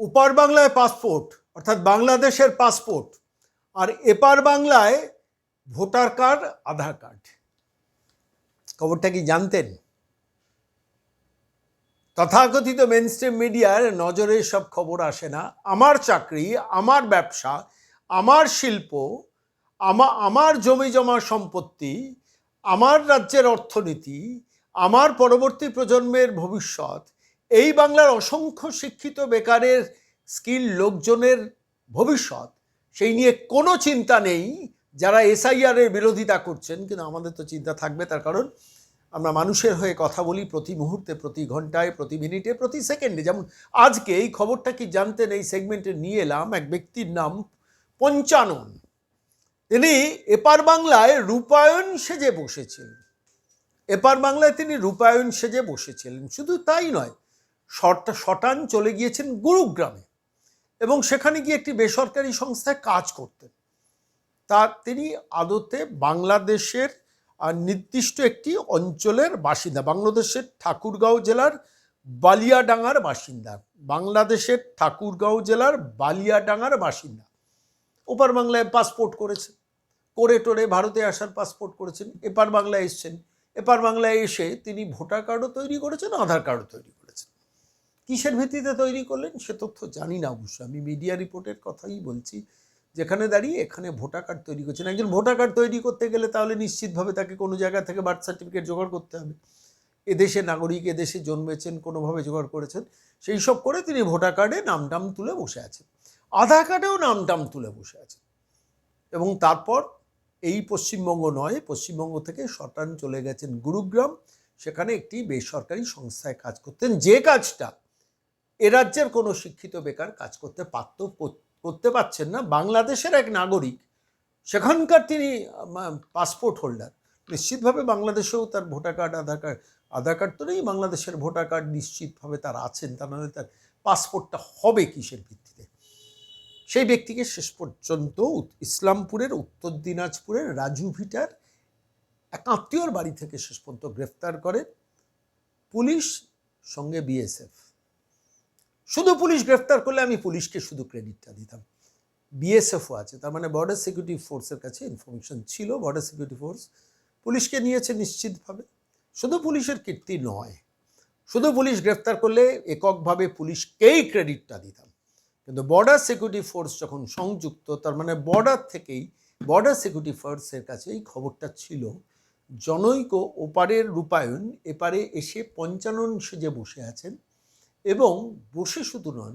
ওপার বাংলায় পাসপোর্ট অর্থাৎ বাংলাদেশের পাসপোর্ট আর এপার বাংলায় ভোটার কার্ড আধার কার্ড খবরটা কি জানতেন? তথাকথিত মেন মেনস্ট্রিম মিডিয়ার নজরে সব খবর আসে না। আমার চাকরি, আমার ব্যবসা, আমার শিল্প, আমা, আমার জমি জমা সম্পত্তি, আমার রাজ্যের অর্থনীতি, আমার পরবর্তী প্রজন্মের ভবিষ্যৎ এই বাংলার অসংখ্য শিক্ষিত বেকারের স্কিল লোকজনের ভবিষ্যৎ, সেই নিয়ে কোনো চিন্তা নেই যারা এসআইআর এর বিরোধিতা করছেন, কিন্তু আমাদের তো চিন্তা থাকবে তার কারণ আমরা মানুষের হয়ে কথা বলি প্রতি মুহূর্তে, প্রতি ঘন্টায়, প্রতি মিনিটে, প্রতি সেকেন্ডে। যেমন আজকে এই খবরটা কি জানতেন এই সেগমেন্টে নিয়ে এলাম, এক ব্যক্তির নাম পঞ্চানন। তিনি এপার বাংলায় রূপায়ণ সেজে বসেছিলেন। এপার বাংলায় তিনি রূপায়ণ সেজে বসেছিলেন। শুধু তাই নয় শট শটান চলে গিয়েছেন গুরুগ্রামে এবং সেখানে গিয়ে একটি বেসরকারি সংস্থায় কাজ করতেন। তা তিনি আদতে বাংলাদেশের নির্দিষ্ট একটি অঞ্চলের বাসিন্দা, বাংলাদেশের ঠাকুরগাঁও জেলার বালিয়াডাঙ্গার বাসিন্দা, বাংলাদেশের ঠাকুরগাঁও জেলার বালিয়াডাঙ্গার বাসিন্দা। ওপার বাংলায় পাসপোর্ট করেছেন, করে টোরে ভারতে আসার পাসপোর্ট করেছেন, এপার বাংলায় এসছেন, এপার বাংলায় এসে তিনি ভোটার কার্ডও তৈরি করেছেন, আধার কার্ডও তৈরি করেছেন। কিসের ভিত্তিতে তৈরি করলেন সে তথ্য জানি না অবশ্য। আমি মিডিয়া রিপোর্টের কথাই বলছি। যেখানে দাঁড়িয়ে এখানে ভোটার কার্ড তৈরি করছেন। একজন ভোটার কার্ড তৈরি করতে গেলে তাহলে নিশ্চিতভাবে তাকে কোনো জায়গা থেকে বার্থ সার্টিফিকেট জোগাড় করতে হবে। এদেশে নাগরিক এদেশে জন্মেছেন, কোনোভাবে জোগাড় করেছেন, সেই সব করে তিনি ভোটার কার্ডে নাম টাম তুলে বসে আছেন। আধার কার্ডেও নাম টাম তুলে বসে আছেন। এবং তারপর এই পশ্চিমবঙ্গ নয়, পশ্চিমবঙ্গ থেকে শটান চলে গেছেন গুরুগ্রাম। সেখানে একটি বেসরকারি সংস্থায় কাজ করতেন। যে কাজটা এ রাজ্যের কোনো শিক্ষিত বেকার কাজ করতে পারত করতে পারছেন না। বাংলাদেশের এক নাগরিক, সেখানকার তিনি পাসপোর্ট হোল্ডার নিশ্চিতভাবে বাংলাদেশেও তার voter card, Aadhaar card Aadhaar card তো নেই, বাংলাদেশের ভোটার কার্ড নিশ্চিতভাবে তার আছেন। তা নাহলে তার পাসপোর্টটা হবে কিসের ভিত্তিতে? সেই ব্যক্তিকে শেষ পর্যন্ত ইসলামপুরের, উত্তর দিনাজপুরের রাজু ভিটার এক আত্মীয়র বাড়ি থেকে শেষ পর্যন্ত গ্রেফতার করে পুলিশ সঙ্গে বিএসএফ। শুধু পুলিশ গ্রেফতার করলে আমি পুলিশকে শুধু ক্রেডিটটা দিতাম। বিএসএফও আছে, তার মানে বর্ডার সিকিউরিটি ফোর্সের কাছে ইনফরমেশন ছিল বর্ডার সিকিউরিটি ফোর্স পুলিশকে নিয়েছে নিশ্চিতভাবে। শুধু পুলিশের কীর্তি নয়, শুধু পুলিশ গ্রেফতার করলে এককভাবে পুলিশকেই ক্রেডিটটা দিতাম। কিন্তু বর্ডার সিকিউরিটি ফোর্স যখন সংযুক্ত, তার মানে বর্ডার থেকেই বর্ডার সিকিউরিটি ফোর্সের কাছে এই খবরটা ছিল, জনৈক ওপারের রূপায়ণ এপারে এসে পঞ্চানন সেজে বসে আছেন। এবং বসে শুধু নন,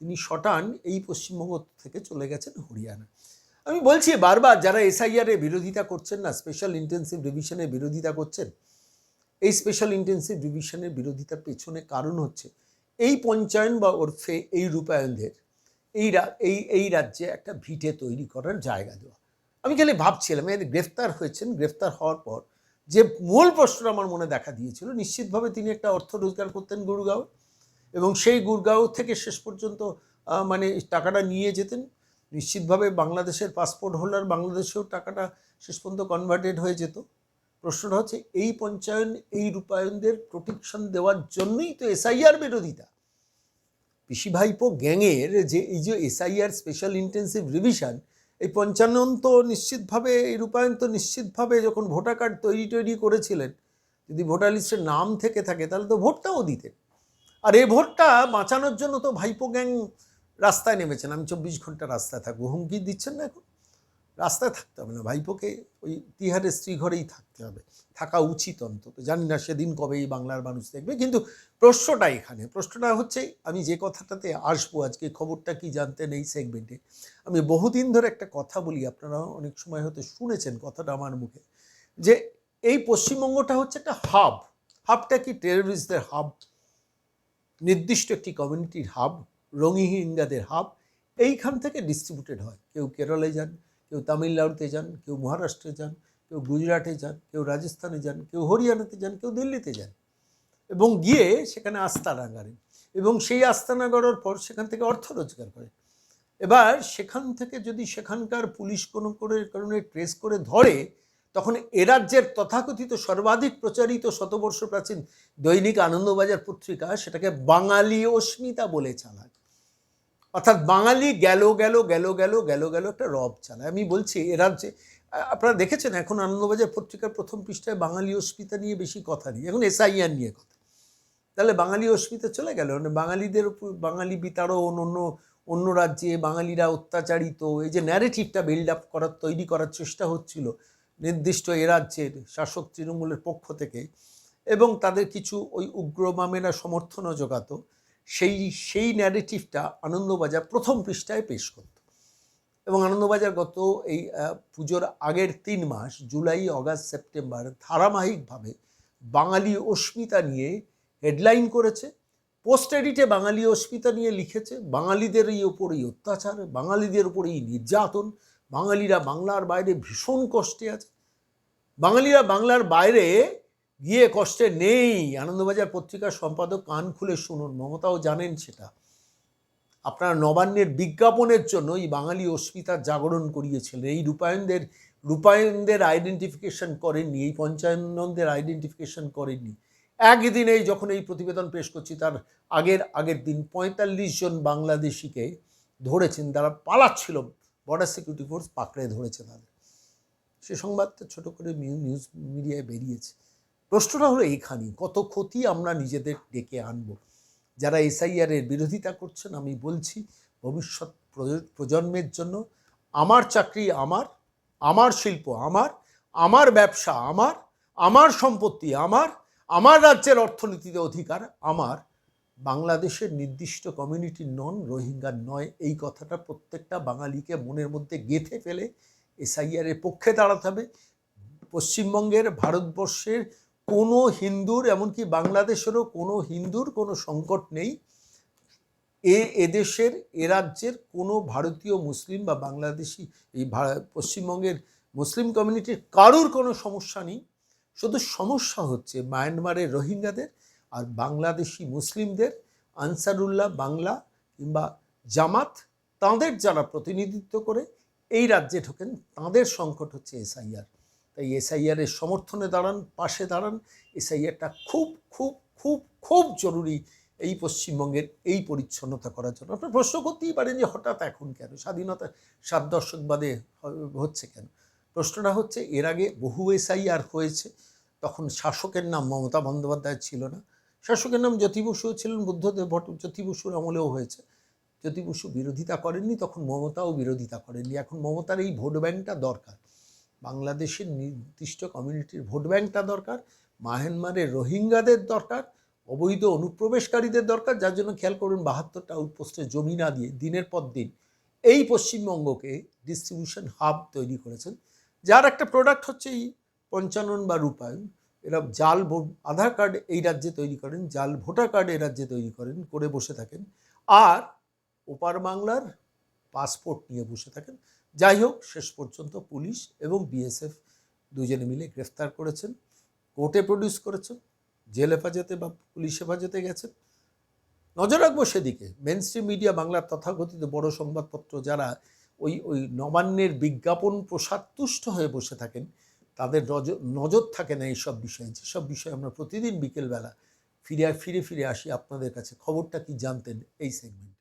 তিনি শটান এই পশ্চিমবঙ্গ থেকে চলে গেছেন হরিয়ানা। আমি বলছি, বারবার যারা এসআইআর বিরোধিতা করছেন না স্পেশাল ইন্টেন্সিভ রিভিশনের বিরোধিতা করছেন, এই স্পেশাল ইন্টেন্সিভ রিভিশনের বিরোধিতার পেছনে কারণ হচ্ছে, এই পঞ্চায়ন বা ওরফে এই রূপায়ণদের, এই এই এই রাজ্যে একটা ভিটে তৈরি করার জায়গা দেওয়া। আমি খালি ভাবছিলাম এর গ্রেফতার হয়েছেন, গ্রেফতার হওয়ার পর যে মূল প্রশ্ন আমার মনে দেখা দিয়েছিল, নিশ্চিতভাবে তিনি একটা অর্থ রোজগার করতেন গুরগাঁও। এবং সেই গুরগাঁও থেকে শেষ পর্যন্ত মানে টাকাটা নিয়ে যেতেন। নিশ্চিতভাবে বাংলাদেশের পাসপোর্ট হোল্ডার বাংলাদেশেও টাকাটা শেষ পর্যন্ত কনভার্টেড হয়ে যেত। প্রশ্নটা হচ্ছে, এই পঞ্চায়ন, এই রূপায়ণদের প্রোটেকশন দেওয়ার জন্যই তো এসআইআর বিরোধিতা। পিসি ভাইপো গ্যাংয়ের যে এই যে এসআইআর স্পেশাল ইন্টেন্সিভ রিভিশন এই পঞ্চানন তো নিশ্চিতভাবে, এই রূপায়ণ তো নিশ্চিতভাবে যখন ভোটার কার্ড তৈরি তৈরি করেছিলেন, যদি ভোটার লিস্টের নাম থেকে থাকে, তাহলে তো ভোটটাও দিতেন। আর এই ভোটটা বাঁচানোর জন্য তো ভাইপো গ্যাং রাস্তায় নেমেছেন। আমি চব্বিশ ঘণ্টা রাস্তায় থাকব। হুমকি দিচ্ছেন না এখন। রাস্তায় থাকতে হবে না। ভাইপোকে ওই তিহারের স্ত্রী ঘরেই থাকতে হবে। থাকা উচিত অন্তত। জানি না সেদিন কবে এই বাংলার মানুষ দেখবে, কিন্তু প্রশ্নটা এখানে। প্রশ্নটা হচ্ছে, আমি যে কথাটাতে আসব আজকে, খবরটা কি জানতেন এই সেগমেন্টে আমি বহুদিন ধরে একটা কথা বলি, আপনারা অনেক সময় হয়তো শুনেছেন কথাটা আমার মুখে, যে এই পশ্চিমবঙ্গটা হচ্ছে একটা হাব হাবটা কি টেররিস্টদের হাব নির্দিষ্ট একটি কমিউনিটির হাব রোহিঙ্গাদের হাব এইখান থেকে ডিস্ট্রিবিউটেড হয়। কেউ কেরলে যান, কেউ তামিলনাড়ুতে যান, কেউ মহারাষ্ট্রে যান, কেউ গুজরাটে যান, কেউ রাজস্থানে যান, কেউ হরিয়ানাতে যান, কেউ দিল্লিতে যান। এবং গিয়ে সেখানে আস্তানা গাড়েন এবং সেই আস্তানা গড়ার পর সেখান থেকে অর্থ রোজগার করে। এবার সেখান থেকে যদি সেখানকার পুলিশ কোনো করে কারণে ট্রেস করে ধরে তখন এ রাজ্যের তথাকথিত সর্বাধিক প্রচারিত শতবর্ষ প্রাচীন দৈনিক আনন্দবাজার পত্রিকা সেটাকে বাঙালি অস্মিতা বলে চালায়। অর্থাৎ বাঙালি গেল গেল গেল গেল গেল গেল একটা রব চালায়। আমি বলছি এ রাজ্যে আপনারা দেখেছেন এখন আনন্দবাজার পত্রিকার প্রথম পৃষ্ঠায় বাঙালি অস্মিতা নিয়ে বেশি কথা নেই। এখন এসআইআর নিয়ে কথা। তাহলে বাঙালি অস্মিতা চলে গেল? মানে বাঙালিদের বাঙালি বিতাড়ন, অন্য অন্য রাজ্যে বাঙালিরা অত্যাচারিত, এই যে ন্যারেটিভটা বিল্ড আপ করার, তৈরি করার চেষ্টা হচ্ছিল। নির্দিষ্ট এ রাজ্যের শাসক তৃণমূলের পক্ষ থেকে এবং তাদের কিছু ওই উগ্র মামেরা সমর্থনও জোগাতো, সেই সেই ন্যারেটিভটা আনন্দবাজার প্রথম পৃষ্ঠায় পেশ করত। এবং আনন্দবাজার গত এই পুজোর আগের তিন মাস, জুলাই, অগাস্ট, সেপ্টেম্বর, ধারাবাহিকভাবে বাঙালি অস্মিতা নিয়ে হেডলাইন করেছে, পোস্ট এডিটে বাঙালি অস্মিতা নিয়ে লিখেছে, বাঙালিদের এই ওপরেই অত্যাচার, বাঙালিদের উপরেই নির্যাতন, বাঙালিরা বাংলার বাইরে ভীষণ কষ্টে আছে। বাঙালিরা বাংলার বাইরে গিয়ে কষ্টে নেই। আনন্দবাজার পত্রিকার সম্পাদক কান খুলে শুনুন, মমতাও জানেন সেটা। আপনারা নবান্নের বিজ্ঞাপনের জন্য এই বাঙালি অস্মিতার জাগরণ করিয়েছিলেন। এই রূপায়ণদের রূপায়ণদের আইডেন্টিফিকেশন করেননি, এই পঞ্চাননদের আইডেন্টিফিকেশন করেননি। একদিনেই যখন এই প্রতিবেদন পেশ করছি, তার আগের আগের দিন পঁয়তাল্লিশ জন বাংলাদেশিকে ধরেছেন তারা পালাচ্ছিল বর্ডার সিকিউরিটি ফোর্স পাকড়ে ধরেছে তাদের। সে সংবাদটা ছোট করে নিউ- নিউজ মিডিয়ায় বেরিয়েছে। প্রশ্নটা হলো এইখানেই কত ক্ষতি আমরা নিজেদের ডেকে আনব? যারা এসআইআর এর বিরোধিতা করছেন, আমি বলছি ভবিষ্যৎ প্রজ- প্রজন্মের জন্য আমার চাকরি আমার আমার শিল্প আমার আমার ব্যবসা আমার আমার সম্পত্তি আমার আমার রাজ্যের অর্থনীতিতে অধিকার আমার। বাংলাদেশের নির্দিষ্ট কমিউনিটি নন রোহিঙ্গা নয়, এই কথাটা প্রত্যেকটা বাঙালিকে মনের মধ্যে গেঁথে ফেলে এসআইআর এর পক্ষে দাঁড়াতে হবে। পশ্চিমবঙ্গের, ভারতবর্ষের কোনো হিন্দুর, এমনকি বাংলাদেশেরও কোনো হিন্দুর কোনো সংকট নেই। এ এদেশের, এ রাজ্যের কোনো ভারতীয় মুসলিম বা বাংলাদেশি, এই পশ্চিমবঙ্গের মুসলিম কমিউনিটির কারুর কোনো সমস্যা নেই। শুধু সমস্যা হচ্ছে মায়ানমারের রোহিঙ্গাদের আর বাংলাদেশি মুসলিমদের। আনসারুল্লাহ বাংলা কিংবা জামাত, তাঁদের যারা প্রতিনিধিত্ব করে এই রাজ্যে ঢোকেন, তাঁদের সংকট হচ্ছে এসআইআর। তাই এসআইআর এর সমর্থনে দাঁড়ান, পাশে দাঁড়ান। এসআইআরটা খুব খুব খুব খুব জরুরি এই পশ্চিমবঙ্গের এই পরিচ্ছন্নতা করার জন্য। আপনার প্রশ্ন করতেই পারেন যে হঠাৎ এখন কেন? স্বাধীনতা, সাত দশক বাদে হচ্ছে কেন? প্রশ্নটা হচ্ছে, এর আগে বহু এসআইআর হয়েছে, তখন শাসকের নাম মমতা বন্দ্যোপাধ্যায় ছিল না। শাসকের নাম জ্যোতি বসুও ছিলেন, বুদ্ধদেব ভট্ট, জ্যোতি বসুর আমলেও হয়েছে। জ্যোতি বসু বিরোধিতা করেননি, তখন মমতাও বিরোধিতা করেননি। এখন মমতার এই ভোট ব্যাংকটা দরকার। বাংলাদেশের নির্দিষ্ট কমিউনিটির ভোট ব্যাংকটা দরকার, মায়ানমারের রোহিঙ্গাদের দরকার, অবৈধ অনুপ্রবেশকারীদের দরকার, যার জন্য খেয়াল করুন বাহাত্তরটা আউটপোস্টে জমি না দিয়ে দিনের পর দিন এই পশ্চিমবঙ্গকে ডিস্ট্রিবিউশন হাব তৈরি করেছেন, যার একটা প্রোডাক্ট হচ্ছে এই পঞ্চানন বা রূপায়ণ। এরা জাল আধার কার্ড এই রাজ্যে তৈরি করেন, জাল ভোটার কার্ড এই রাজ্যে তৈরি করেন, করে বসে থাকেন। আর ওপার বাংলার পাসপোর্ট নিয়ে বসে থাকেন। যাই হোক, শেষ পর্যন্ত পুলিশ এবং বিএসএফ দুজনে মিলে গ্রেফতার করেছেন, কোর্টে প্রডিউস করেছেন, জেল হেফাজতে বা পুলিশ হেফাজতে গেছেন। নজর রাখব সেদিকে মেন স্ট্রিম মিডিয়া বাংলার তথাকথিত বড় সংবাদপত্র যারা ওই ওই নবান্নের বিজ্ঞাপন প্রসাদ তুষ্ট হয়ে বসে থাকেন, তাদের নজর নজর থাকে না এইসব বিষয়ে। যেসব বিষয়ে আমরা প্রতিদিন বিকেলবেলা ফিরে ফিরে ফিরে আসি, আপনাদের কাছে খবরটা কি জানতেন এই সেগমেন্টে